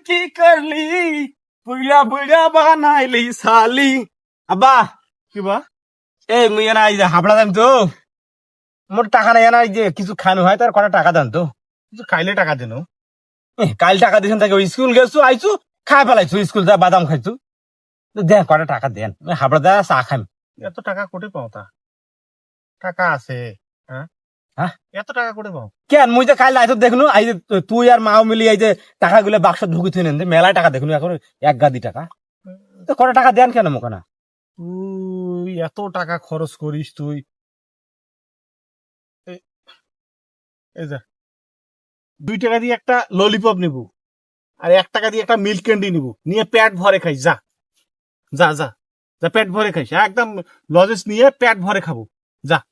কি করলি বুইলা বুইলা বানাইলি সালি আব্বা কি বা এই মুই না এই যে হাবড়া দাম তো মোর টাকা নাই না যে কিছু খানো হয় তার কটা টাকা দেন তো কিছু খাইলে টাকা দেন কাল টাকা দিয়েছেন তাকে স্কুল গেছো আইছো খাই ফেলাইছো স্কুল যা বাদাম খাইছো দেন কটা টাকা দেন হাবড়া দা চা খাইম এত টাকা কোটে পাও তা টাকা আছে হ্যাঁ? এত টাকা কোটে পাও কেন? মুই যে কাল আইতো দেখনু আই যে তুই আর মাও মিলি এই যে টাকা গুলো বাক্স ঢুকি থুই নেন। মেলায় টাকা দেখনু এখন এক গাদি টাকা। তো কটা টাকা দেন কেন মোক না তুই এত টাকা খরচ করিস তুই। এই- যা। দুই টাকা দিয়ে একটা ললিপপ নিব আর এক টাকা দিয়ে একটা মিল্ক ক্যান্ডি নিব। নিয়ে পেট ভরে খাইস যা। যা যা। যা পেট ভরে খাইস। একদম লজেস নিয়ে পেট ভরে খাব। যা।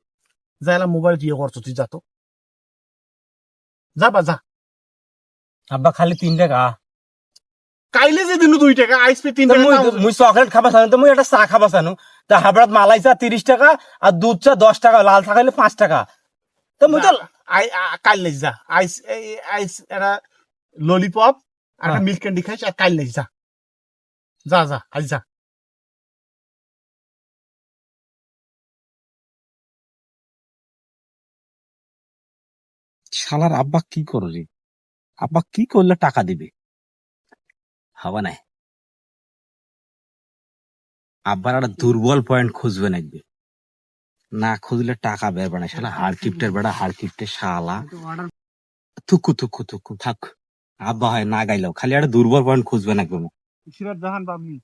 যা এলা মোবাইল দিয়ে করছ তুই যা তো যা বা যা আব্বা খালি তিন টাকা কাইলে যে দিন দুই টাকা আইস পে তিন টাকা মুই চকলেট খাবা চানো তো মুই একটা চা খাবা চানো তা হাবড়াত মালাই চা তিরিশ টাকা আর দুধ চা দশ টাকা লাল চা খাইলে পাঁচ টাকা তো মুই তো কাইলে যা আইস আইস একটা ললিপপ আর। মিল্ক ক্যান্ডি খাইস আর কাইলে যা যা যা আজ যা শালার আব্বা কি করলি আব্বা কি করলে টাকা দিবে? হবে না। আব্বার একটা দুর্বল পয়েন্ট খুঁজবে নাকবে না খুঁজলে টাকা বেরবে না শালা হাড় কিপ্টের বেড়া হাড় কিপ্টে শালা। থুকু থুকু থুকু, থাক। আব্বা হয়, না গাইলেও। খালি একটা দুর্বল পয়েন্ট খুঁজবে নাকবে সিরাত জাহান পাবনি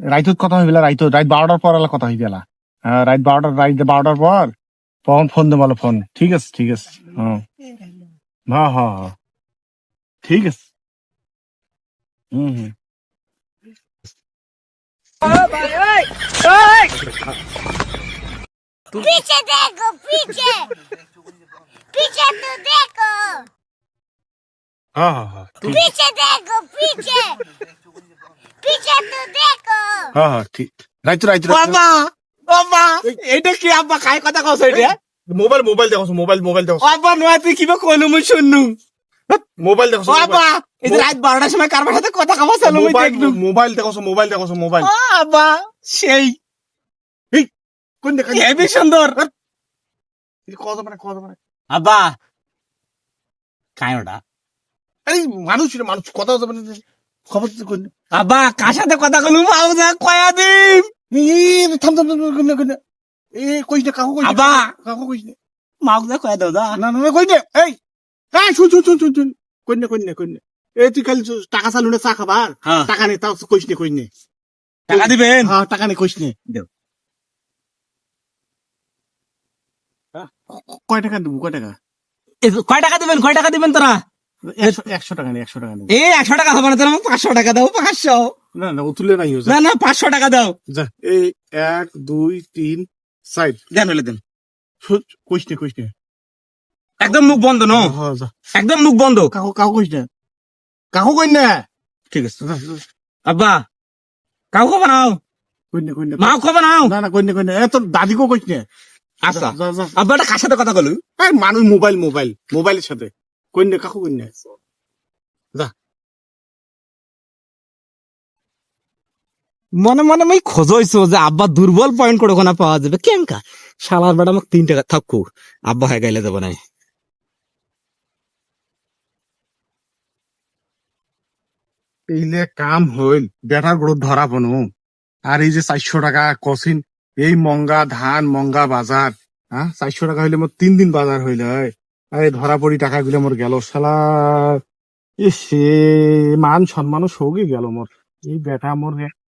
রাইতত কথা হইবেলা রাইত রাইত বারোটার পর কথা হইবেলা। হ্যাঁ রাইত বারোটার রাইত বারোটার পর তখন ফোন দে বলো ফোন ঠিক আছে ঠিক আছে হ্যাঁ হ্যাঁ হ্যাঁ হ্যাঁ ঠিক আছে হুম হুম पीछे देखो पीछे पीछे तो देखो হ্যাঁ হ্যাঁ হ্যাঁ ঠিক पीछे देखो पीछे पीछे तो देखो হ্যাঁ হ্যাঁ ঠিক রাইত রাইত বাবা বাবা এটা কি আব্বা? খাই কথা কস এটা মোবাইল মোবাইল দেখো মোবাইল মোবাইল দেখো। আব্বা নয় তুই কিবা কইলু মুই শুননু। মোবাইল দেখো এই রাত বারোটার সময় কারবার সাথে কথা কবা চালু মুই মোবাইল দেখলু মোবাইল দেখো মোবাইল দেখো মোবাইল। বাবা সেই। কোন দেখা হেবি সুন্দর। কত মানে কত মানে? আব্বা কাই ওটা আরে মানুষ মানুষ কথা হতে মানে খবর আব্বা কার সাথে কথা কলু পাও যা কয়া দিন থাম থাম থাম কোন কোন এ কইস না কাকু কইস আব্বা কাকু কইস না মাও যা কয়া দাও দা না না না, কই না এই এই শুন শুন শুন শুন শুন কই না কই না কই না এই তুই খালি টাকা চালু না চা খাবার টাকা নেই তাও কইস না কই না টাকা দিবেন হ্যাঁ টাকা নেই কইস না দেও। কয় টাকা দেবো কয় টাকা কয় টাকা দিবেন কয় টাকা দিবেন তোরা একশো টাকা নেই একশো টাকা নেই একশো টাকা হবে না তোরা পাঁচশো টাকা দাও পাঁচশো না না ও তুলে নাই না না পাঁচশো টাকা দাও। যা। এই এক দুই তিন সাইড। দেন হলে দেন। কইস না কইস না। একদম মুখ বন্ধ নো? একদম মুখ বন্ধ। কাকু কাকু কইস না। কাকু কই না। ঠিক আছে। যা, যা, আব্বা কাউ খবর নাও? মাও খবর নাও? না না কই না কই না। এ তোর দাদিকেও কইস না। আচ্ছা। যা যা আব্বা এটা কার সাথে কথা কলু এই মানুষ মোবাইল মোবাইল। মোবাইলের সাথে। কই না কাকু কই না। মনে মনে মই খোঁজইছো যে আব্বা দুর্বল পয়েন্ট করে ওখানে পাওয়া যাবে। কেনকা শালার বেটা আমাকে তিন টাকা থাকু আব্বা হয় গাইলে দেবো নাই। এইলে কাম হইল বেটার গ্রোথ ধরা পনো আর এই যে চারশো টাকা কসিন এই মঙ্গা ধান মঙ্গা বাজার হ্যাঁ চারশো টাকা হইলে মোর তিন দিন বাজার হইলে আরে ধরা পড়ি টাকা গুলো মোর গেল শালা। এসে মান সম্মানও সৌগে গেল মোর এই বেটা মোর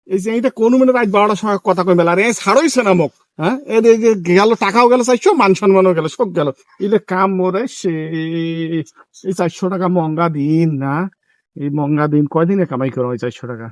এই যে এইটা কোন মানে রাত বারোটার সময় কথা কই মেলা এই ছাড়ইছে না মোক হ্যাঁ? এই যে- গেল, টাকাও গেল, চারশো, মান সম্মানও গেল, সব গেল। ইলে কাম মোরে সে এই চারশো টাকা মঙ্গা দিন, না? এই মঙ্গা দিন কয়দিনে কামাই করো এই চারশো টাকা?